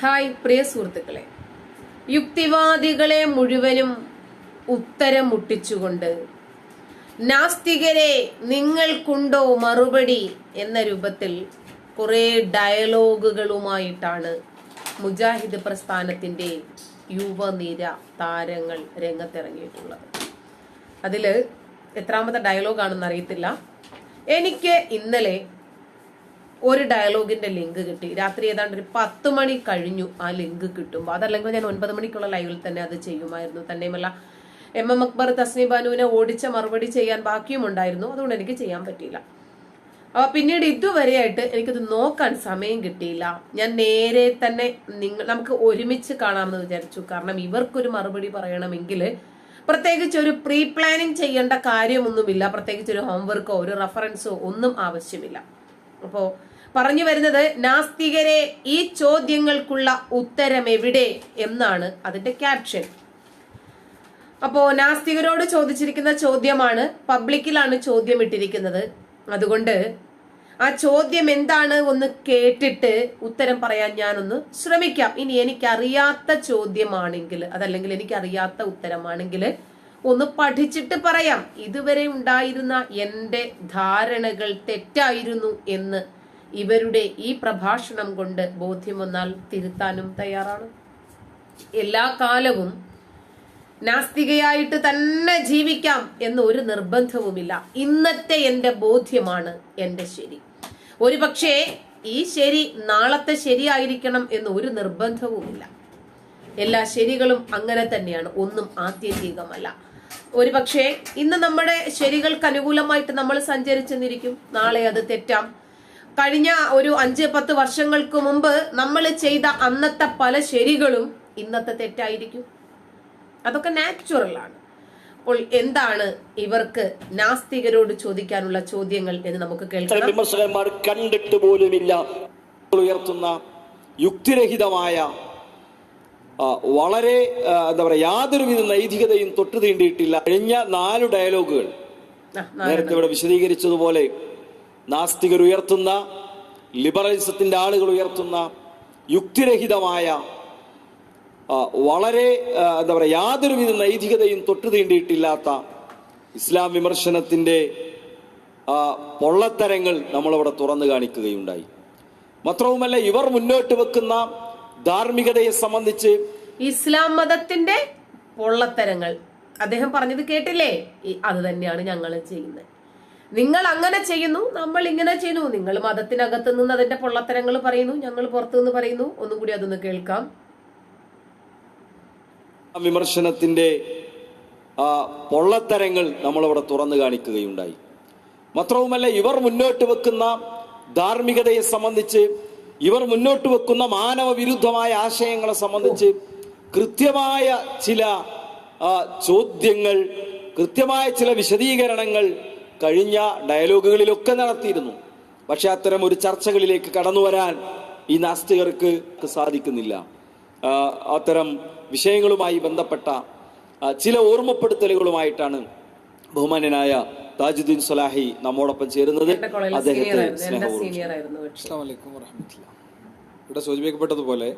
Hi പ്രിയ സുഹൃത്തുക്കളെ. യുക്തിവാദികളെ മുഴുവനും ഉത്തരം മുട്ടിച്ചുകൊണ്ട് നാസ്തികരെ നിങ്ങൾക്കുണ്ടോ മറുപടി എന്ന രൂപത്തിൽ കുറെ ഡയലോഗുകളുമായിട്ടാണ് മുജാഹിദ് പ്രസ്ഥാനത്തിന്റെ യുവനിര താരങ്ങൾ രംഗത്തിറങ്ങിയിട്ടുള്ളത്. അതിൽ എത്രാമത്തെ ഡയലോഗാണെന്ന് അറിയത്തില്ല. എനിക്ക് ഇന്നലെ ഒരു ഡയലോഗിന്റെ ലിങ്ക് കിട്ടി. രാത്രി ഏതാണ്ട് ഒരു പത്ത് മണി കഴിഞ്ഞു ആ ലിങ്ക് കിട്ടുമ്പോൾ അതല്ലെങ്കിൽ ഞാൻ ഒൻപത് മണിക്കുള്ള ലൈവിൽ തന്നെ അത് ചെയ്യുമായിരുന്നു. തന്നെയുമല്ല എം എം അക്ബർ തസ്നി ബാനുവിനെ ഓടിച്ച മറുപടി ചെയ്യാൻ ബാക്കിയും ഉണ്ടായിരുന്നു. അതുകൊണ്ട് എനിക്ക് ചെയ്യാൻ പറ്റിയില്ല. അപ്പൊ പിന്നീട് ഇതുവരെയായിട്ട് എനിക്കത് നോക്കാൻ സമയം കിട്ടിയില്ല. ഞാൻ നേരെ തന്നെ നിങ്ങൾ നമുക്ക് ഒരുമിച്ച് കാണാമെന്ന് വിചാരിച്ചു. കാരണം ഇവർക്കൊരു മറുപടി പറയണമെങ്കിൽ പ്രത്യേകിച്ച് ഒരു പ്രീ പ്ലാനിങ് ചെയ്യേണ്ട കാര്യമൊന്നുമില്ല. പ്രത്യേകിച്ച് ഒരു ഹോംവർക്കോ ഒരു റെഫറൻസോ ഒന്നും ആവശ്യമില്ല. അപ്പോ പറഞ്ഞു വരുന്നത് നാസ്തികരെ ഈ ചോദ്യങ്ങൾക്കുള്ള ഉത്തരം എവിടെ എന്നാണ് അതിന്റെ ക്യാപ്ഷൻ അപ്പോ നാസ്തികരോട് ചോദിച്ചിരിക്കുന്ന ചോദ്യമാണ് പബ്ലിക്കിലാണ് ചോദ്യം ഇട്ടിരിക്കുന്നത് അതുകൊണ്ട് ആ ചോദ്യം എന്താണ് ഒന്ന് കേട്ടിട്ട് ഉത്തരം പറയാൻ ഞാനൊന്ന് ശ്രമിക്കാം. ഇനി എനിക്കറിയാത്ത ചോദ്യമാണെങ്കിൽ അതല്ലെങ്കിൽ എനിക്കറിയാത്ത ഉത്തരമാണെങ്കിൽ ഒന്ന് പഠിച്ചിട്ട് പറയാം. ഇതുവരെ ഉണ്ടായിരുന്ന എന്റെ ധാരണകൾ തെറ്റായിരുന്നു എന്ന് ഇവരുടെ ഈ പ്രഭാഷണം കൊണ്ട് ബോധ്യം വന്നാൽ തിരുത്താനും തയ്യാറാണ്. എല്ലാ കാലവും നാസ്തികയായിട്ട് തന്നെ ജീവിക്കാം എന്ന് ഒരു നിർബന്ധവുമില്ല. ഇന്നത്തെ എന്റെ ബോധ്യമാണ് എന്റെ ശരി. ഒരു പക്ഷേ ഈ ശരി നാളത്തെ ശരിയായിരിക്കണം എന്ന് ഒരു നിർബന്ധവുമില്ല. എല്ലാ ശരികളും അങ്ങനെ തന്നെയാണ്. ഒന്നും ആത്യന്തികമല്ല. ഒരു പക്ഷേ ഇന്ന് നമ്മുടെ ശരികൾക്ക് അനുകൂലമായിട്ട് നമ്മൾ സഞ്ചരിച്ചെന്നിരിക്കും. നാളെ അത് തെറ്റാം. കഴിഞ്ഞ ഒരു അഞ്ച് പത്ത് വർഷങ്ങൾക്ക് മുമ്പ് നമ്മൾ ചെയ്ത അന്നത്തെ പല ശരികളും ഇന്നത്തെ തെറ്റായിരിക്കും. അതൊക്കെ നാച്ചുറൽ ആണ്. അപ്പോൾ എന്താണ് ഇവർക്ക് നാസ്തികരോട് ചോദിക്കാനുള്ള ചോദ്യങ്ങൾ എന്ന് നമുക്ക് കേൾക്കാം. കണ്ടിട്ട് പോലുമില്ല. ഉയർത്തുന്ന യുക്തിരഹിതമായ വളരെ എന്താ യാതൊരു യാതൊരുവിധ നൈതികതയും തൊട്ടു തീണ്ടിയിട്ടില്ല. കഴിഞ്ഞ നാല് ഡയലോഗുകൾ. നേരത്തെ ഇവിടെ വിശദീകരിച്ചതുപോലെ നാസ്തികർ ഉയർത്തുന്ന ലിബറലിസത്തിന്റെ ആളുകൾ ഉയർത്തുന്ന യുക്തിരഹിതമായ വളരെ എന്താ യാതൊരു യാതൊരുവിധ നൈതികതയും തൊട്ടു തീണ്ടിയിട്ടില്ലാത്ത ഇസ്ലാം വിമർശനത്തിന്റെ പൊള്ളത്തരങ്ങൾ നമ്മളവിടെ തുറന്നു കാണിക്കുകയുണ്ടായി. മാത്രവുമല്ല ഇവർ മുന്നോട്ട് വെക്കുന്ന ധാർമ്മികതയെ സംബന്ധിച്ച് ഇസ്ലാം മതത്തിന്റെ പൊള്ളത്തരങ്ങൾ. അദ്ദേഹം പറഞ്ഞത് കേട്ടില്ലേ? അത് തന്നെയാണ് ഞങ്ങൾ ചെയ്യുന്നത്. നിങ്ങൾ അങ്ങനെ ചെയ്യുന്നു നമ്മൾ ഇങ്ങനെ ചെയ്യുന്നു. നിങ്ങൾ മതത്തിനകത്ത് നിന്ന് അതിന്റെ പൊള്ളത്തരങ്ങൾ പറയുന്നു ഞങ്ങൾ പുറത്തു നിന്ന് പറയുന്നു. ഒന്നും കൂടി അതൊന്ന് കേൾക്കാം. വിമർശനത്തിന്റെ ആ, പൊള്ളത്തരങ്ങൾ നമ്മളവിടെ തുറന്നു കാണിക്കുകയുണ്ടായി. മാത്രവുമല്ല ഇവർ മുന്നോട്ട് വെക്കുന്ന ധാർമ്മികതയെ സംബന്ധിച്ച് ഇവർ മുന്നോട്ട് വെക്കുന്ന മാനവ വിരുദ്ധമായ ആശയങ്ങളെ സംബന്ധിച്ച് കൃത്യമായ ചില ചോദ്യങ്ങൾ കൃത്യമായ ചില വിശദീകരണങ്ങൾ കഴിഞ്ഞ ഡയലോഗുകളിലൊക്കെ നടത്തിയിരുന്നു. പക്ഷെ അത്തരം ഒരു ചർച്ചകളിലേക്ക് കടന്നു വരാൻ ഈ നാസ്തികർക്ക് സാധിക്കുന്നില്ല. അത്തരം വിഷയങ്ങളുമായി ബന്ധപ്പെട്ട ചില ഓർമ്മപ്പെടുത്തലുകളുമായിട്ടാണ് ബഹുമാന്യനായ താജുദ്ദീൻ സലാഹി നമ്മോടൊപ്പം ചേരുന്നത് അദ്ദേഹത്തെ ഇവിടെ സൂചിപ്പിക്കപ്പെട്ടതുപോലെ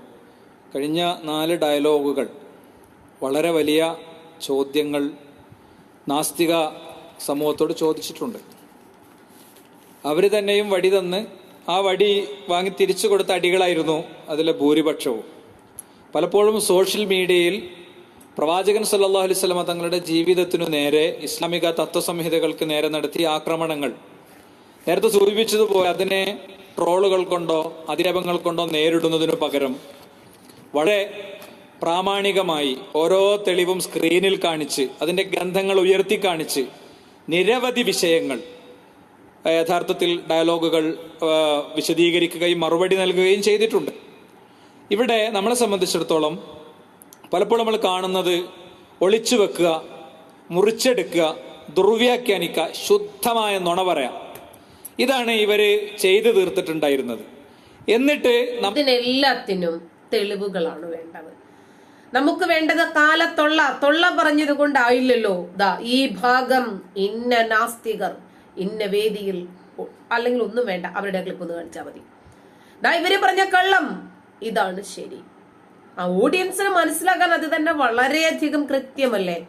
കഴിഞ്ഞ നാല് ഡയലോഗുകൾ വളരെ വലിയ ചോദ്യങ്ങൾ നാസ്തിക സമൂഹത്തോട് ചോദിച്ചിട്ടുണ്ട്. അവർ തന്നെയും വടി തന്ന് ആ വടി വാങ്ങി തിരിച്ചു കൊടുത്ത അടികളായിരുന്നു അതിലെ ഭൂരിപക്ഷവും. പലപ്പോഴും സോഷ്യൽ മീഡിയയിൽ പ്രവാചകൻ സല്ലല്ലാഹു അലൈഹി തങ്ങളുടെ ജീവിതത്തിനു നേരെ ഇസ്ലാമിക തത്വസംഹിതകൾക്ക് നേരെ നടത്തിയ ആക്രമണങ്ങൾ. നേരത്തെ സൂചിപ്പിച്ചതുപോലെ അതിനെ ട്രോളുകൾ കൊണ്ടോ അധിരപങ്ങൾ കൊണ്ടോ നേരിടുന്നതിനു പകരം വളരെ പ്രാമാണികമായി ഓരോ തെളിവും സ്ക്രീനിൽ കാണിച്ച് അതിന്റെ ഗ്രന്ഥങ്ങൾ ഉയർത്തി കാണിച്ച് നിരവധി വിഷയങ്ങൾ യഥാർത്ഥത്തിൽ ഡയലോഗുകൾ വിശദീകരിക്കുകയും മറുപടി നൽകുകയും ചെയ്തിട്ടുണ്ട്. ഇവിടെ നമ്മളെ സംബന്ധിച്ചിടത്തോളം പലപ്പോഴും നമ്മൾ കാണുന്നത് ഒളിച്ചു വെക്കുക മുറിച്ചെടുക്കുക ദുർവ്യാഖ്യാനിക്കുക ശുദ്ധമായ നുണ പറയാം. ഇതാണ് ഇവർ ചെയ്തു തീർത്തിട്ടുണ്ടായിരുന്നത്. എന്നിട്ട് എല്ലാത്തിനും തെളിവുകളാണ് വേണ്ടത്. നമുക്ക് വേണ്ടത് കാലത്തൊള്ള തൊള്ള. പറഞ്ഞത് കൊണ്ടായില്ലല്ലോ. ദാ ഈ ഭാഗം ഇന്ന നാസ്തികർ ഇന്ന വേദിയിൽ അല്ലെങ്കിൽ ഒന്നും വേണ്ട. അവരുടെ ക്ലിപ്പ് ഒന്ന് കാണിച്ചാൽ മതി. ദാ ഇവർ പറഞ്ഞ കള്ളം. ഇതാണ് ശരി. ആ ഓഡിയൻസിന് മനസ്സിലാക്കാൻ അത് തന്നെ വളരെയധികം കൃത്യമല്ലേ?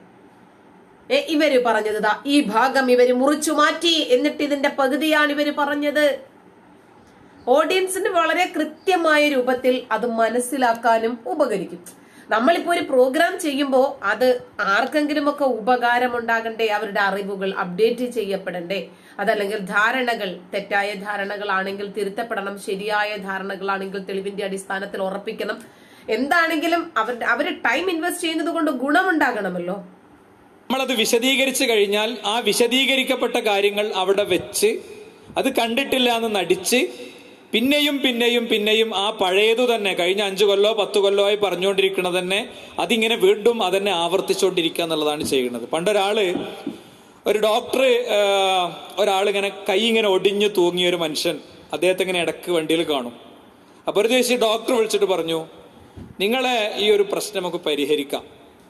ഏ, ഇവർ പറഞ്ഞത് ദാ ഈ ഭാഗം ഇവർ മുറിച്ചു മാറ്റി എന്നിട്ട് ഇതിന്റെ പകുതിയാണ് ഇവർ പറഞ്ഞത്. ഓഡിയൻസിന് വളരെ കൃത്യമായ രൂപത്തിൽ അത് മനസ്സിലാക്കാനും ഉപകരിക്കും. നമ്മളിപ്പോ ഒരു പ്രോഗ്രാം ചെയ്യുമ്പോൾ അത് ആർക്കെങ്കിലും ഒക്കെ ഉപകാരം ഉണ്ടാകണ്ടേ അവരുടെ അറിവുകൾ അപ്ഡേറ്റ് ചെയ്യപ്പെടണ്ടേ? അതല്ലെങ്കിൽ ധാരണകൾ തെറ്റായ ധാരണകളാണെങ്കിൽ തിരുത്തപ്പെടണം ശരിയായ ധാരണകളാണെങ്കിൽ തെളിവിന്റെ അടിസ്ഥാനത്തിൽ ഉറപ്പിക്കണം. എന്താണെങ്കിലും അവരുടെ അവർ ടൈം ഇൻവെസ്റ്റ് ചെയ്യുന്നത് കൊണ്ട് ഗുണമുണ്ടാകണമല്ലോ. നമ്മളത് വിശദീകരിച്ചു കഴിഞ്ഞാൽ ആ വിശദീകരിക്കപ്പെട്ട കാര്യങ്ങൾ അവിടെ വെച്ച് അത് കണ്ടിട്ടില്ല എന്ന് നടിച്ച് പിന്നെയും പിന്നെയും പിന്നെയും ആ പഴയതു തന്നെ കഴിഞ്ഞ അഞ്ചു കൊല്ലോ പത്ത് കൊല്ലോ ആയി പറഞ്ഞുകൊണ്ടിരിക്കുന്നത് തന്നെ അതിങ്ങനെ വീണ്ടും അതന്നെ ആവർത്തിച്ചുകൊണ്ടിരിക്കുക എന്നുള്ളതാണ് ചെയ്യുന്നത്. പണ്ടൊരാൾ ഒരു ഡോക്ടർ ഒരാൾ ഇങ്ങനെ കൈ ഇങ്ങനെ ഒടിഞ്ഞു തൂങ്ങിയ ഒരു മനുഷ്യൻ അദ്ദേഹത്തെ ഇങ്ങനെ ഇടയ്ക്ക് വണ്ടിയിൽ കാണും. അപ്പോൾ ഒരു ദിവസം ഡോക്ടർ വിളിച്ചിട്ട് പറഞ്ഞു നിങ്ങളെ ഈ ഒരു പ്രശ്നം നമുക്ക് പരിഹരിക്കാം.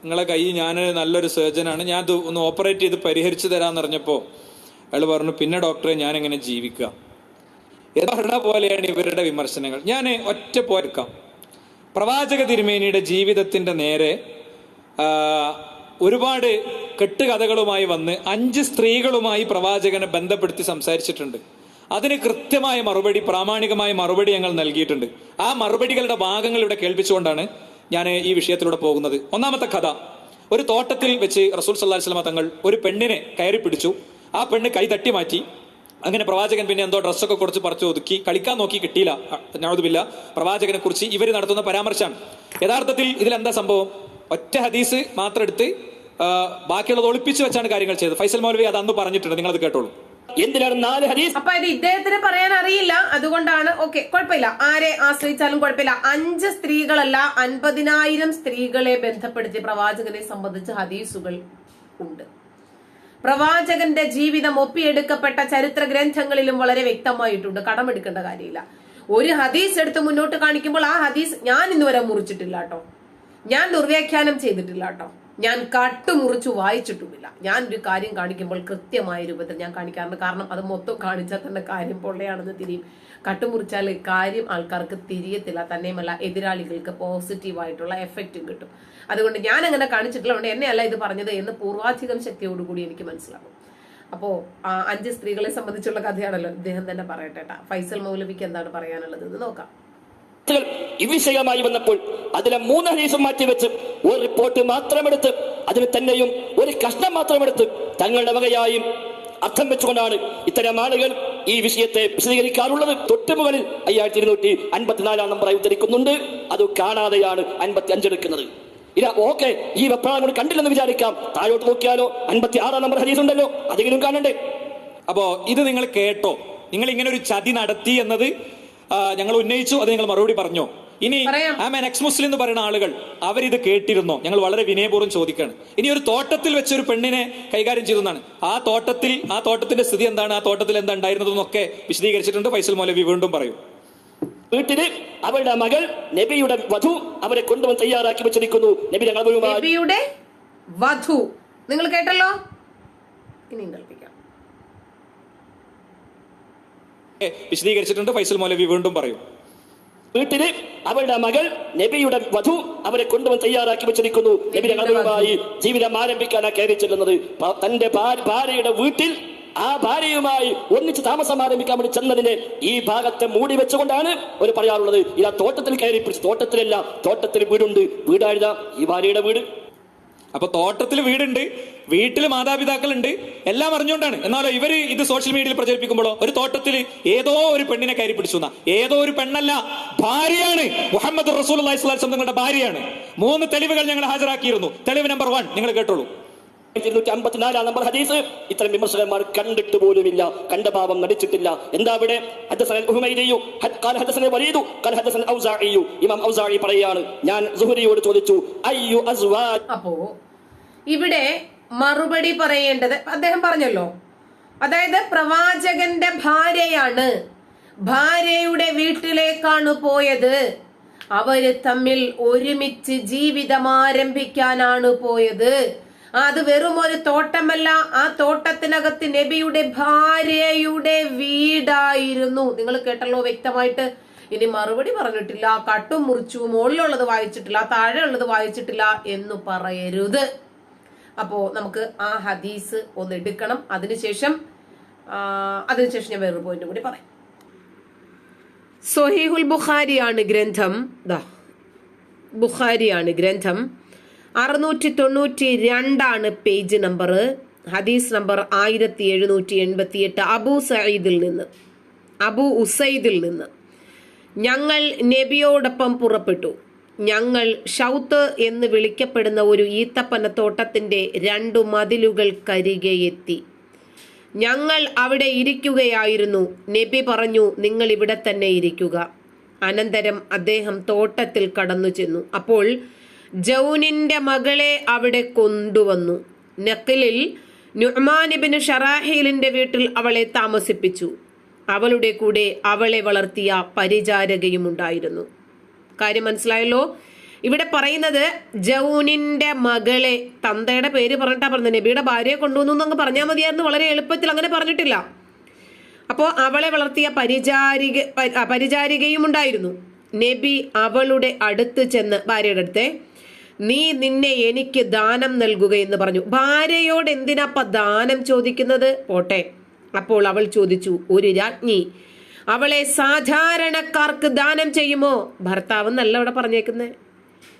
നിങ്ങളെ കൈ ഞാൻ നല്ലൊരു സർജനാണ് ഞാൻ ഇത് ഒന്ന് ഓപ്പറേറ്റ് ചെയ്ത് പരിഹരിച്ചു തരാമെന്ന് പറഞ്ഞപ്പോൾ അയാൾ പറഞ്ഞു പിന്നെ ഡോക്ടറെ ഞാൻ എങ്ങനെ എന്ന് പറഞ്ഞ പോലെയാണ് ഇവരുടെ വിമർശനങ്ങൾ. ഞാൻ ഒറ്റ പോർക്കാം പ്രവാചക തിരുമേനിയുടെ ജീവിതത്തിന്റെ നേരെ ഒരുപാട് കെട്ടുകഥകളുമായി വന്ന് അഞ്ച് സ്ത്രീകളുമായി പ്രവാചകനെ ബന്ധപ്പെടുത്തി സംസാരിച്ചിട്ടുണ്ട്. അതിന് കൃത്യമായ മറുപടി പ്രാമാണികമായ മറുപടി ഞങ്ങൾ നൽകിയിട്ടുണ്ട്. ആ മറുപടികളുടെ ഭാഗങ്ങൾ ഇവിടെ കേൾപ്പിച്ചുകൊണ്ടാണ് ഞാൻ ഈ വിഷയത്തിലൂടെ പോകുന്നത്. ഒന്നാമത്തെ കഥ. ഒരു തോട്ടത്തിൽ വെച്ച് റസൂൽ സല്ലാഹു വസ്ലമ തങ്ങൾ ഒരു പെണ്ണിനെ കയറി പിടിച്ചു. ആ പെണ്ണ് കൈ തട്ടി മാറ്റി. അങ്ങനെ പ്രവാചകൻ പിന്നെ എന്തോ ഡ്രസ്സൊക്കെ കുറച്ച് പറിച്ചു ഒതുക്കി. കളിക്കാൻ നോക്കി കിട്ടിയില്ല. ഞാതുമില്ല പ്രവാചകനെ കുറിച്ച് ഇവർ നടത്തുന്ന പരാമർശമാണ്. യഥാർത്ഥത്തിൽ ഇതിലെന്താ സംഭവം? ഒറ്റ ഹദീസ് മാത്രം എടുത്ത് ബാക്കിയുള്ളത് ഒളിപ്പിച്ചു വെച്ചാണ് കാര്യങ്ങൾ ചെയ്തത്. ഫൈസൽ മൗലവി അത് അന്ന് പറഞ്ഞിട്ടുണ്ട്. നിങ്ങളത് കേട്ടോളൂ. എന്തിനാണ് നാല് ഹദീസ് അപ്പൊ ഇത് ഇദ്ദേഹത്തിന് പറയാൻ അറിയില്ല. അതുകൊണ്ടാണ് ഓക്കെ കുഴപ്പമില്ല. ആരെ ആശ്രയിച്ചാലും കുഴപ്പമില്ല. അഞ്ച് സ്ത്രീകളല്ല അൻപതിനായിരം സ്ത്രീകളെ ബന്ധപ്പെടുത്തി പ്രവാചകനെ സംബന്ധിച്ച് ഹദീസുകൾ ഉണ്ട്. പ്രവാചകന്റെ ജീവിതം ഒപ്പിയെടുക്കപ്പെട്ട ചരിത്ര ഗ്രന്ഥങ്ങളിലും വളരെ വ്യക്തമായിട്ടുണ്ട്. കടമെടുക്കേണ്ട കാര്യമില്ല. ഒരു ഹദീസ് എടുത്ത് മുന്നോട്ട് കാണിക്കുമ്പോൾ ആ ഹദീസ് ഞാൻ ഇന്നുവരെ മുറിച്ചിട്ടില്ല കേട്ടോ. ഞാൻ ദുർവ്യാഖ്യാനം ചെയ്തിട്ടില്ല കേട്ടോ. ഞാൻ കട്ടുമുറിച്ച് വായിച്ചിട്ടുമില്ല. ഒരു കാര്യം കാണിക്കുമ്പോൾ കൃത്യമായ രൂപത്തിൽ ഞാൻ കാണിക്കാറുണ്ട്. കാരണം അത് മൊത്തം കാണിച്ചാൽ തന്നെ കാര്യം പൊള്ളയാണെന്ന് തിരിയും. കട്ടുമുറിച്ചാൽ കാര്യം ആൾക്കാർക്ക് തിരിയത്തില്ല. തന്നെയുമല്ല എതിരാളികൾക്ക് പോസിറ്റീവായിട്ടുള്ള എഫക്റ്റും കിട്ടും. അതുകൊണ്ട് ഞാൻ അങ്ങനെ കാണിച്ചിട്ടില്ല അതുകൊണ്ട് എന്നെയല്ല ഇത് പറഞ്ഞത് എന്ന് പൂർവാധികം ശക്തിയോടുകൂടി എനിക്ക് മനസ്സിലാകും. അപ്പോ അഞ്ച് സ്ത്രീകളെ സംബന്ധിച്ചുള്ള കഥയാണല്ലോ അദ്ദേഹം തന്നെ പറയട്ടെ ഫൈസൽ മൗലവിക്ക് എന്താണ് പറയാനുള്ളത് എന്ന് നോക്കാം. ഈ വിഷയമായി വന്നപ്പോൾ അതിലെ മൂന്ന് ഹദീസും മാറ്റിവെച്ച് ഒരു റിപ്പോർട്ട് മാത്രമെടുത്ത് അതിന് തന്നെയും ഒരു കഷ്ണം മാത്രമെടുത്ത് തങ്ങളുടെ വകയായും അർത്ഥം വെച്ചുകൊണ്ടാണ് ഇത്തരം ആളുകൾ ഈ വിഷയത്തെ വിശദീകരിക്കാറുള്ളത്. തൊട്ട് മുകളിൽ അയ്യായിരത്തി ഇരുന്നൂറ്റി അൻപത്തിനാലാം നമ്പറായി ഉദ്ധരിക്കുന്നുണ്ട് അത് കാണാതെയാണ് അൻപത്തി അഞ്ചെടുക്കുന്നത് ഇതാ ഓക്കെ ഈ വെപ്രാളം കൂടി കണ്ടില്ലെന്ന് വിചാരിക്കാം. താഴോട്ട് നോക്കിയാലോ? അൻപത്തി ആറാം നമ്പർ ഹരീസ് ഉണ്ടല്ലോ. അതെങ്കിലും കാണണ്ടേ? അപ്പോ ഇത് നിങ്ങൾ കേട്ടോ. നിങ്ങൾ ഇങ്ങനെ ഒരു ചതി നടത്തി എന്നത് ഞങ്ങൾ ഉന്നയിച്ചു അത് ഞങ്ങൾ മറുപടി പറഞ്ഞു. ഇനി ആ ആൻ എക്സ് മുസ്ലിം എന്ന് പറയുന്ന ആളുകൾ അവരിത് കേട്ടിരുന്നു? ഞങ്ങൾ വളരെ വിനയപൂർവം ചോദിക്കുകയാണ്. ഇനി ഒരു തോട്ടത്തിൽ വെച്ച് ഒരു പെണ്ണിനെ കൈകാര്യം ചെയ്തെന്നാണ്. ആ തോട്ടത്തിൽ ആ തോട്ടത്തിന്റെ സ്ഥിതി എന്താണ്? ആ തോട്ടത്തിൽ എന്താ ഉണ്ടായിരുന്നതെന്നൊക്കെ വിശദീകരിച്ചിട്ടുണ്ട്. ഫൈസൽ മൗലവി വീണ്ടും പറയും. വീട്ടിൽ അവരുടെ മകൾ നബിയുടെ വധു അവരെ കൊണ്ടുവന്ന് തയ്യാറാക്കി വെച്ചിരിക്കുന്നു. നബി വധു. നിങ്ങൾ കേട്ടല്ലോ? ഇനിയും കേൾപ്പിക്കാം ഏ, വിശദീകരിച്ചിട്ടുണ്ട്. ഫൈസൽ മൗലവി വീണ്ടും പറയും. വീട്ടിൽ അവരുടെ മകൾ നബിയുടെ വധു അവരെ കൊണ്ടുവന്ന് തയ്യാറാക്കി വെച്ചിരിക്കുന്നു. നബിയുടെ ഞങ്ങളുമായി ജീവിതം ആരംഭിക്കാനാ കയറി ചെല്ലുന്നത്. തന്റെ ഭാര്യയുടെ വീട്ടിൽ ആ ഭാര്യയുമായി ഒന്നിച്ച് താമസം ആരംഭിക്കാൻ വേണ്ടി ചെന്നതിനെ ഈ ഭാഗത്തെ മൂടി വെച്ചുകൊണ്ടാണ് ഒരു പറയാറുള്ളത്. ഇതാ തോട്ടത്തിൽ കയറി പിടിച്ച് തോട്ടത്തിലല്ല തോട്ടത്തിൽ വീടുണ്ട്. വീടാഴുത ഈ ഭാര്യയുടെ വീട്. അപ്പൊ തോട്ടത്തിൽ വീടുണ്ട് വീട്ടിൽ മാതാപിതാക്കളുണ്ട് എല്ലാം അറിഞ്ഞുകൊണ്ടാണ്. എന്നാലോ ഇവർ ഇത് സോഷ്യൽ മീഡിയയിൽ പ്രചരിപ്പിക്കുമ്പോഴോ ഒരു തോട്ടത്തിൽ ഏതോ ഒരു പെണ്ണിനെ കയറി പിടിച്ചു ഏതോ ഒരു പെണ്ണല്ല ഭാര്യയാണ്. മുഹമ്മദ് റസൂൽ തങ്ങളുടെ ഭാര്യയാണ്. മൂന്ന് തെളിവുകൾ ഞങ്ങൾ ഹാജരാക്കിയിരുന്നു. തെളിവ് നമ്പർ വൺ നിങ്ങൾ കേട്ടോളൂ. ഇരുന്നൂറ്റി അമ്പത്തിനാലാം നമ്പർ ഹദീസ്. ഇത്തരം വിമർശകന്മാർ കണ്ടിട്ട് പോലുമില്ല കണ്ട പാപം നടിച്ചിട്ടില്ല. എന്താ ഇവിടെ. ഇമാം ഔസാഇ പറയാണ് ഞാൻ സുഹരിയോട് ചോദിച്ചു അയ്യു അസ്വാജ് അപ്പോ ഇവിടെ മറുപടി പറയേണ്ടത് അദ്ദേഹം പറഞ്ഞല്ലോ. അതായത് പ്രവാചകന്റെ ഭാര്യയാണ്. ഭാര്യയുടെ വീട്ടിലേക്കാണ് പോയത്. അവർ തമ്മിൽ ഒരുമിച്ച് ജീവിതം ആരംഭിക്കാനാണ് പോയത്. അത് വെറും ഒരു തോട്ടമല്ല. ആ തോട്ടത്തിനകത്ത് നബിയുടെ ഭാര്യയുടെ വീടായിരുന്നു. നിങ്ങൾ കേട്ടല്ലോ വ്യക്തമായിട്ട്. ഇനി മറുപടി പറഞ്ഞിട്ടില്ല. കട്ടും മുറിച്ചു മുകളിലുള്ളത് വായിച്ചിട്ടില്ല താഴെയുള്ളത് വായിച്ചിട്ടില്ല എന്ന് പറയരുത്. അപ്പോ നമുക്ക് ആ ഹദീസ് ഒന്ന് എടുക്കണം. അതിനുശേഷം അതിനുശേഷം ഞാൻ വേറൊരു പോയിന്റ് കൂടി പറയാം. സൊഹീഹുൽ ബുഖാരിയാണ് ഗ്രന്ഥം. ദാ ബുഖാരിയാണ് ഗ്രന്ഥം. അറുന്നൂറ്റി തൊണ്ണൂറ്റി രണ്ടാണ് പേജ് നമ്പർ. ഹദീസ് നമ്പർ ആയിരത്തി എഴുന്നൂറ്റി എൺപത്തി എട്ട് അബു സയ്യിദിൽ നിന്ന്. അബു ഉസൈദിൽ നിന്ന്. ഞങ്ങൾ നബിയോടൊപ്പം പുറപ്പെട്ടു. ഞങ്ങൾ ഷൗത്ത് എന്ന് വിളിക്കപ്പെടുന്ന ഒരു ഈത്തപ്പന തോട്ടത്തിന്റെ രണ്ടു മതിലുകൾക്കരികെ ഞങ്ങൾ അവിടെ ഇരിക്കുകയായിരുന്നു. നബി പറഞ്ഞു നിങ്ങൾ ഇവിടെ തന്നെ ഇരിക്കുക. അനന്തരം അദ്ദേഹം തോട്ടത്തിൽ കടന്നു ചെന്നു അപ്പോൾ ജൗനിന്റെ മകളെ അവിടെ കൊണ്ടുവന്നു. നക്കിലിൽ നുഹ്മാനിബിന് ഷറാഹീലിന്റെ വീട്ടിൽ അവളെ താമസിപ്പിച്ചു. അവളുടെ കൂടെ അവളെ വളർത്തിയ പരിചാരകയും ഉണ്ടായിരുന്നു. കാര്യം മനസ്സിലായല്ലോ? ഇവിടെ പറയുന്നത് ജൗനിന്റെ മകളെ തന്തയുടെ പേര് പറഞ്ഞിട്ടാ പറഞ്ഞത്. നബിയുടെ ഭാര്യയെ കൊണ്ടുവന്നു എന്നങ്ങ് പറഞ്ഞാൽ മതിയായിരുന്നു. വളരെ എളുപ്പത്തിൽ അങ്ങനെ പറഞ്ഞിട്ടില്ല. അപ്പോൾ അവളെ വളർത്തിയ പരിചാരിക പരിചാരികയും ഉണ്ടായിരുന്നു. നബി അവളുടെ അടുത്ത് ചെന്ന് ഭാര്യയുടെ അടുത്തെ നീ നിന്നെ എനിക്ക് ദാനം നൽകുക എന്ന് പറഞ്ഞു. ഭാര്യയോട് എന്തിനാപ്പ ദാനം ചോദിക്കുന്നത്? പോട്ടെ. അപ്പോൾ അവൾ ചോദിച്ചു ഒരു രാജ്ഞി അവളെ സാധാരണക്കാർക്ക് ദാനം ചെയ്യുമോ? ഭർത്താവ് എന്നല്ല ഇവിടെ പറഞ്ഞേക്കുന്നത്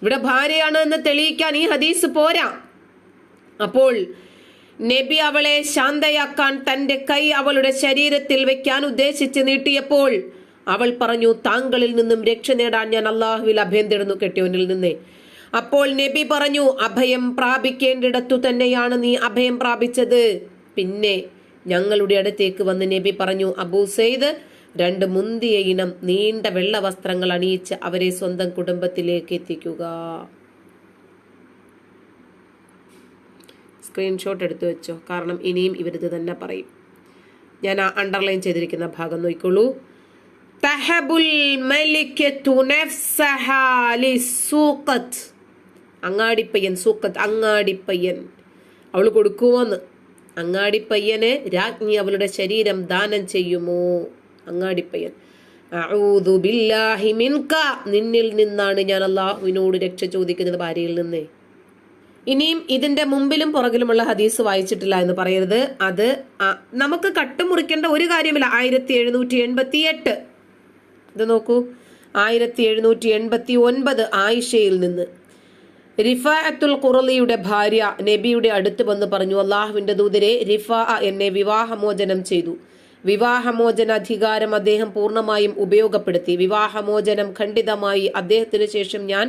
ഇവിടെ ഭാര്യയാണ് എന്ന് തെളിയിക്കാൻ ഈ ഹദീസ് പോരാ. അപ്പോൾ നബി അവളെ ശാന്തയാക്കാൻ തന്റെ കൈ അവളുടെ ശരീരത്തിൽ വെക്കാൻ ഉദ്ദേശിച്ച് നീട്ടിയപ്പോൾ അവൾ പറഞ്ഞു താങ്കളിൽ നിന്നും രക്ഷ നേടാൻ ഞാൻ അള്ളാഹുവിൽ അഭ്യന്തരുന്നു കെട്ടിയവനിൽ നിന്നേ. അപ്പോൾ നബി പറഞ്ഞു അഭയം പ്രാപിക്കേണ്ടിടത്തു തന്നെയാണ് നീ അഭയം പ്രാപിച്ചത്. പിന്നെ ഞങ്ങളുടെ അടുത്തേക്ക് വന്ന് നബി പറഞ്ഞു അബൂ സെയ്ദ് രണ്ട് മുന്തിയ ഇനം നീണ്ട വെള്ള വസ്ത്രങ്ങൾ അണിയിച്ച് അവരെ സ്വന്തം കുടുംബത്തിലേക്ക് എത്തിക്കുക. സ്ക്രീൻഷോട്ട് എടുത്തു വെച്ചോ. കാരണം ഇനിയും ഇവരിത് തന്നെ പറയും. ഞാൻ ആ അണ്ടർലൈൻ ചെയ്തിരിക്കുന്ന ഭാഗം നോക്കിക്കോളൂ. തഹബുൽ മലിക്കത്തു നഫ്സഹാ ലിസൂഖത്ത്. അങ്ങാടിപ്പയ്യൻ സൂക്കത്ത് അങ്ങാടിപ്പയ്യൻ. അവൾ കൊടുക്കുമോന്ന് അങ്ങാടിപ്പയ്യനെ രാജ്ഞി അവളുടെ ശരീരം ദാനം ചെയ്യുമോ? അങ്ങാടിപ്പയ്യൻ നിന്നിൽ നിന്നാണ് ഞാൻ അള്ളാഹുവിനോട് രക്ഷ ചോദിക്കുന്നത് ഭാര്യയിൽ നിന്നേ. ഇനിയും ഇതിന്റെ മുമ്പിലും പുറകിലുമുള്ള ഹദീസ് വായിച്ചിട്ടില്ല എന്ന് പറയരുത്. അത് നമുക്ക് കട്ടുമുറിക്കേണ്ട ഒരു കാര്യമില്ല. ആയിരത്തി എഴുന്നൂറ്റി എൺപത്തി എട്ട് ഇത് നോക്കൂ. ആയിരത്തി എഴുന്നൂറ്റി എൺപത്തി ഒൻപത് ആയിഷയിൽ നിന്ന്. റിഫാഅത്തുൽ ഖുറലിയുടെ ഭാര്യ നബിയുടെ അടുത്ത് വന്ന് പറഞ്ഞു അള്ളാഹുവിന്റെ ദൂതരെ റിഫാ എന്നെ വിവാഹമോചനം ചെയ്തു. വിവാഹമോചന അധികാരം അദ്ദേഹം പൂർണമായും ഉപയോഗപ്പെടുത്തി. വിവാഹമോചനം ഖണ്ഡിതമായി അദ്ദേഹത്തിന് ശേഷം ഞാൻ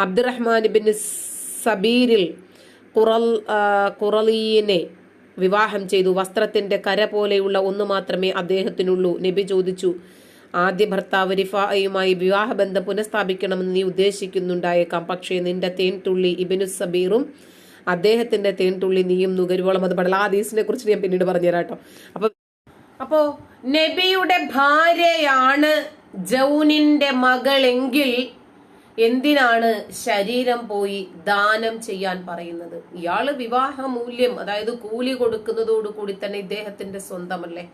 അബ്ദുറഹ്മാൻ ബിൻ സബീരിൽ കുറൽ കുറലീനെ വിവാഹം ചെയ്തു. വസ്ത്രത്തിന്റെ കര പോലെയുള്ള ഒന്ന് മാത്രമേ അദ്ദേഹത്തിനുള്ളൂ. നബി ചോദിച്ചു ആദ്യ ഭർത്താവ് റിഫായുമായി വിവാഹബന്ധം പുനഃസ്ഥാപിക്കണമെന്ന് നീ ഉദ്ദേശിക്കുന്നുണ്ടായേക്കാം. പക്ഷേ നിന്റെ തേൻതുള്ളി ഇബിനു സബീറും അദ്ദേഹത്തിന്റെ തേൻതുള്ളി നീയും നുകരുവോളം അത് പടല. കുറിച്ച് ഞാൻ പിന്നീട് പറഞ്ഞുതരാം കേട്ടോ അപ്പൊ അപ്പോ നബിയുടെ ഭാര്യയാണ് ജൗനിന്റെ മകളെങ്കിൽ എന്തിനാണ് ശരീരം പോയി ദാനം ചെയ്യാൻ പറയുന്നത്? ഇയാൾ വിവാഹ മൂല്യം അതായത് കൂലി കൊടുക്കുന്നതോടുകൂടി തന്നെ ഇദ്ദേഹത്തിന്റെ സ്വന്തമല്ലേ?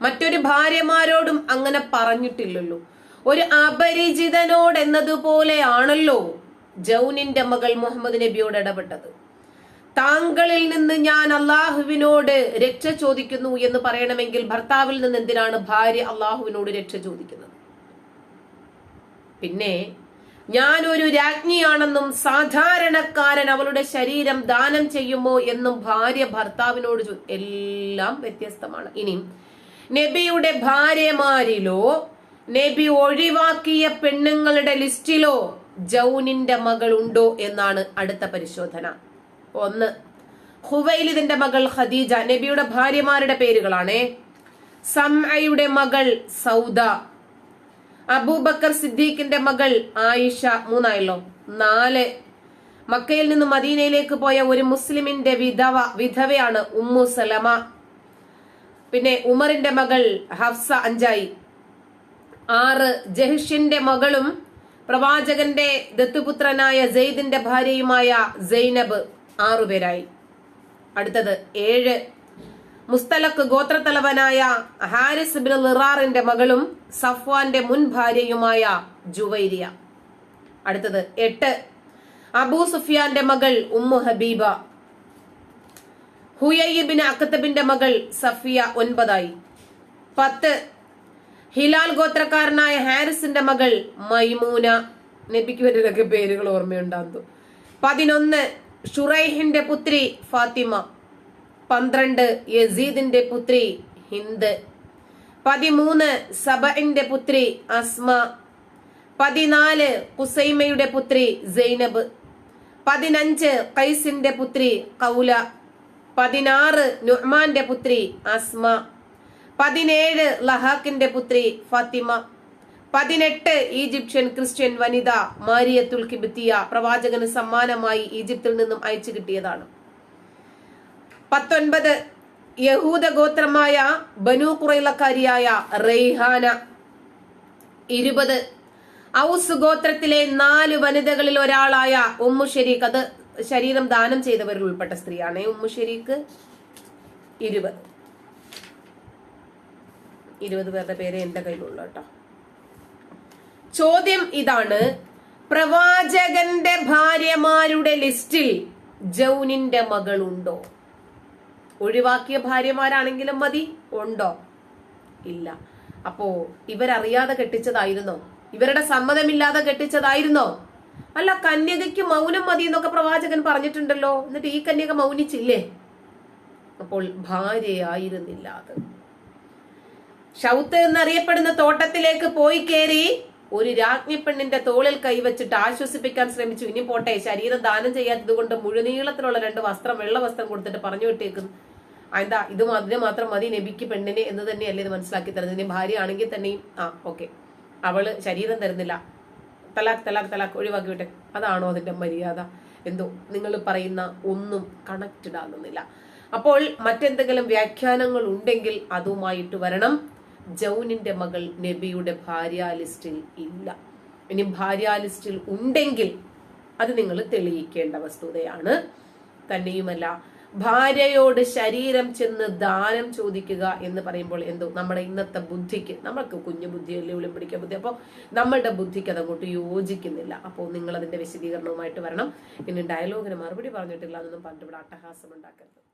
മറ്റൊരു ഭാര്യമാരോടും അങ്ങനെ പറഞ്ഞിട്ടില്ലല്ലോ. ഒരു അപരിചിതനോട് എന്നതുപോലെയാണല്ലോ ജൗനിന്റെ മകൾ മുഹമ്മദ് നബിയോട് ഇടപെട്ടത്. താങ്കളിൽ നിന്ന് ഞാൻ അള്ളാഹുവിനോട് രക്ഷ ചോദിക്കുന്നു എന്ന് പറയണമെങ്കിൽ ഭർത്താവിൽ നിന്ന് എന്തിനാണ് ഭാര്യ അള്ളാഹുവിനോട് രക്ഷ ചോദിക്കുന്നത്? പിന്നെ ഞാൻ ഒരു രാജ്ഞിയാണെന്നും സാധാരണക്കാരൻ അവളുടെ ശരീരം ദാനം ചെയ്യുമോ എന്നും ഭാര്യ ഭർത്താവിനോട് എല്ലാം വ്യത്യസ്തമാണ്. ഇനി നബിയുടെ ഭാര്യമാരിലോ നബി ഒഴിവാക്കിയ പെണ്ണുങ്ങളുടെ ലിസ്റ്റിലോ ജൗനിന്റെ മകൾ ഉണ്ടോ എന്നാണ് അടുത്ത പരിശോധന. ഒന്ന് ഹുവൈലിദിന്റെ മകൾ ഖദീജ നബിയുടെ ഭാര്യമാരുടെ പേരുകളാണേ. സംഅയുടെ മകൾ സൗദ അബൂബക്കർ സിദ്ദീഖിന്റെ മകൾ ആയിഷ മൂന്നായല്ലോ. നാല് മക്കയിൽ നിന്ന് മദീനയിലേക്ക് പോയ ഒരു മുസ്ലിമിന്റെ വിധവ വിധവയാണ് ഉമ്മു സലമ. പിന്നെ ഉമറിന്റെ മകൾ ഹഫ്സ അഞ്ചായി. ആറ് ജഹിഷിന്റെ മകളും പ്രവാചകന്റെ ദത്തുപുത്രനായ സെയ്ദിന്റെ ഭാര്യയുമായ സൈനബ് ആറുപേരായി അടുത്തത് ഏഴ് മുസ്തലക്ക് ഗോത്രത്തലവനായ ഹാരിസ് ബിൻ ലിറാറിന്റെ മകളും സഫ്വാന്റെ മുൻ ഭാര്യയുമായ ജുവൈരിയ. അടുത്തത് എട്ട് അബൂ സുഫിയാന്റെ മകൾ ഉമ്മു ഹബീബ ഹുയബിന് അക്കത്തബിന്റെ മകൾ സഫിയ ഒൻപതായി. പത്ത് ഹിലാൽ ഗോത്രക്കാരനായ ഹാരിസിന്റെ മകൾ മൈമൂന. നബിക്ക് വരുന്നതൊക്കെ പേരുകൾ ഓർമ്മയുണ്ടാകുന്നു. പതിനൊന്ന് ഷുറൈഹിന്റെ പുത്രി ഫാത്തിമ. പന്ത്രണ്ട് യസീദിന്റെ പുത്രി ഹിന്ദ്. പതിമൂന്ന് സബഇന്റെ പുത്രി അസ്മ. പതിനാല് കുസൈമയുടെ പുത്രി സൈനബ് പതിനഞ്ച് കൈസിന്റെ പുത്രി കൗല. പതിനാറ് നുഹ്മാന്റെ പുത്രി അസ്മ. പതിനേഴ് ലഹാക്കിന്റെ പുത്രി ഫാത്തിമ. പതിനെട്ട് ഈജിപ്ഷ്യൻ ക്രിസ്ത്യൻ വനിത മാരിയത്തുൽ കിബിത്തിയ പ്രവാചകന് സമ്മാനമായി ഈജിപ്തിൽ നിന്നും അയച്ചു കിട്ടിയതാണ്. പത്തൊൻപത് യഹൂദ ഗോത്രമായ ബനു കുറയിലക്കാരിയായ റെയ്ഹാന. ഇരുപത് ഔസ് ഗോത്രത്തിലെ നാല് വനിതകളിൽ ഒരാളായ ഉമ്മു ഷെരീഖ് അത് ശരീരം ദാനം ചെയ്തവരിൽ ഉൾപ്പെട്ട സ്ത്രീയാണ്. ഉമ്മു ഷെരീഖ് ഇരുപത്. ഇരുപത് പേരുടെ പേര് എന്റെ കയ്യിലുള്ള കേട്ടോ. ചോദ്യം ഇതാണ്. പ്രവാചകന്റെ ഭാര്യമാരുടെ ലിസ്റ്റിൽ ജൗനിന്റെ മകളുണ്ടോ? ഒഴിവാക്കിയ ഭാര്യമാരാണെങ്കിലും മതി. ഉണ്ടോ? ഇല്ല. അപ്പോ ഇവരറിയാതെ കെട്ടിച്ചതായിരുന്നോ? ഇവരുടെ സമ്മതമില്ലാതെ കെട്ടിച്ചതായിരുന്നോ? അല്ല കന്യകയ്ക്ക് മൗനം മതി എന്നൊക്കെ പ്രവാചകൻ പറഞ്ഞിട്ടുണ്ടല്ലോ. എന്നിട്ട് ഈ കന്യക മൗനിച്ചില്ലേ? അപ്പോൾ ഭാര്യയായിരുന്നില്ല അത്. ഷൗത്ത് എന്നറിയപ്പെടുന്ന തോട്ടത്തിലേക്ക് പോയി കയറി ഒരു രാജ്ഞി പെണ്ണിന്റെ തോളിൽ കൈവച്ചിട്ട് ആശ്വസിപ്പിക്കാൻ ശ്രമിച്ചു. ഇനി പോട്ടെ ശരീരം ദാനം ചെയ്യാത്തത് കൊണ്ട് മുഴുനീളത്തിലുള്ള രണ്ട് വസ്ത്രം വെള്ള വസ്ത്രം കൊടുത്തിട്ട് പറഞ്ഞു വിട്ടേക്കുന്നു എന്താ ഇത് അതിന് മാത്രം മതി നബിക്ക് പെണ്ണിനെ എന്ന് തന്നെയല്ലേ ഇത് മനസ്സിലാക്കി തരുന്നത്? ഇനി ഭാര്യ ആണെങ്കിൽ തന്നെയും ആ ഓക്കെ. അവൾ ശരീരം തരുന്നില്ല. തലാഖ് തലാഖ് തലാഖ് ഒഴിവാക്കി വിട്ടെ അതാണോ അതിന്റെ മര്യാദ? എന്തോ നിങ്ങൾ പറയുന്ന ഒന്നും കണക്റ്റഡ് ആകുന്നില്ല അപ്പോൾ മറ്റെന്തെങ്കിലും വ്യാഖ്യാനങ്ങൾ ഉണ്ടെങ്കിൽ അതുമായിട്ട് വരണം. ജൗനിന്റെ മകൾ നബിയുടെ ഭാര്യ ലിസ്റ്റിൽ ഇല്ല. ഇനി ഭാര്യ ലിസ്റ്റിൽ ഉണ്ടെങ്കിൽ അത് നിങ്ങൾ തെളിയിക്കേണ്ട വസ്തുതയാണ്. തന്നെയുമല്ല ഭാര്യയോട് ശരീരം ചെന്ന് ദാനം ചോദിക്കുക എന്ന് പറയുമ്പോൾ എന്തോ നമ്മുടെ ഇന്നത്തെ ബുദ്ധിക്ക് നമ്മൾക്ക് കുഞ്ഞു ബുദ്ധിയല്ലേ ഉള്ളിൽ പിടിക്കാൻ ബുദ്ധി. അപ്പോൾ നമ്മളുടെ ബുദ്ധിക്ക് അതങ്ങോട്ട് യോജിക്കുന്നില്ല. അപ്പോൾ നിങ്ങൾ അതിന്റെ വിശദീകരണവുമായിട്ട് വരണം. ഇനി ഡയലോഗിന് മറുപടി പറഞ്ഞിട്ടില്ല എന്നൊന്നും പറഞ്ഞിട്ട് ഇവിടെ അട്ടഹാസം ഉണ്ടാക്കരുത്